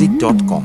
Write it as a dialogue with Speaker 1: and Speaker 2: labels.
Speaker 1: music dot com